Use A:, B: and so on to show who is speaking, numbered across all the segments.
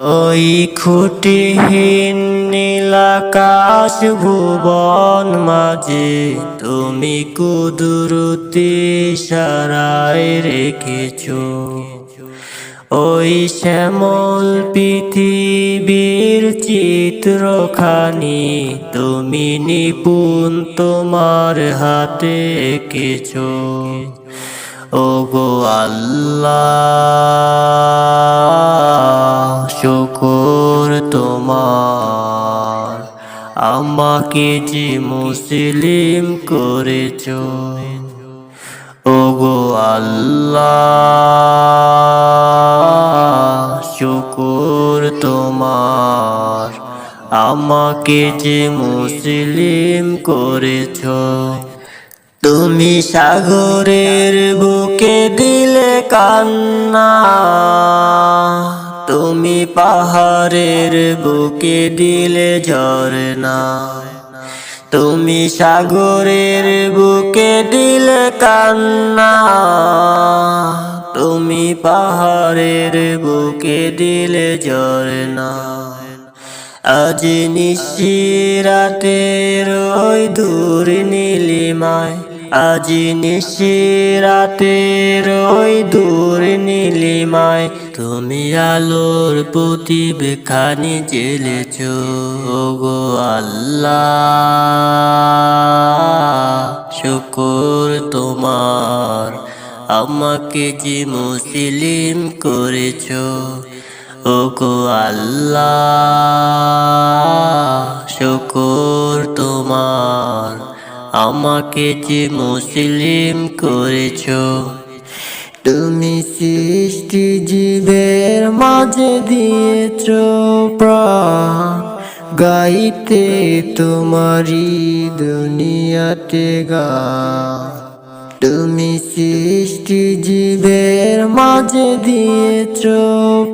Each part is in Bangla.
A: ওই খুঁটিহীন নীলাকাশ ভুবন মাঝে তুমি কুদুরতি সারায় রেখেছো। ওই শ্যামল পৃথিবীর চিত্রখানি তুমি নিপুণ তোমার হাতে এঁকেছো। ও গো আল্লাহ! আমাকে যে মুসলিম করেছ ও গো আল্লাহ, শুকুর তোমার। আমাকে যে মুসলিম করেছ, তুমি সাগরের বুকে দিলে কান্না। তুমি পাহাড়ের বুকে দিলে ঝরনা তুমি সাগরের বুকে দিলে কান্না। তুমি পাহাড়ের বুকে দিলে ঝরনা আজ নিশিরাতের ওই দূর নীলিমায়। আজ নিশিরাতের ওই দূর নীলিমায় তুমি আলোর প্রতিবেখানি জেলেছ গো আল্লাহ। শুকুর তোমার, আমাকে যে মুসলিম করেছ ও গো আল্লাহ। শুকুর তোমার, আমাকে যে মুসলিম করেছ, তুমি সৃষ্টি জীবের মাঝে দিয়েছ প্রাণ গাইতে তোমারি দুনিয়াতে গা। তুমি সৃষ্টি জীবের মাঝে দিয়েছ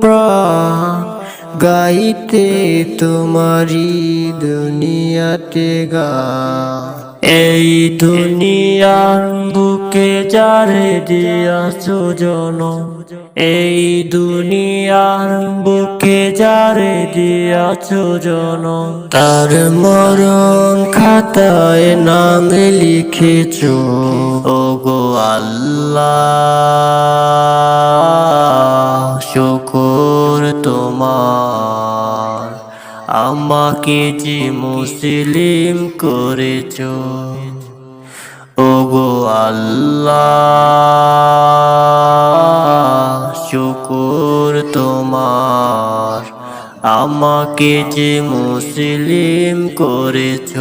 A: প্রাণ গাইতে তোমারি দুনিয়াতে গা। এই দুনিয়ার বুকে যারে দিয়াছ জন এই দুনিয়ার বুকে যারে দিয়াছ জন তার মরণ খাতায় নাম লিখেছ ও গো আল্লাহ। শুকুর তোমার। আমাকে যে মুসলিম করেছ ও গো আল্লাহ শুকুর তোমার। আমাকে যে মুসলিম করেছ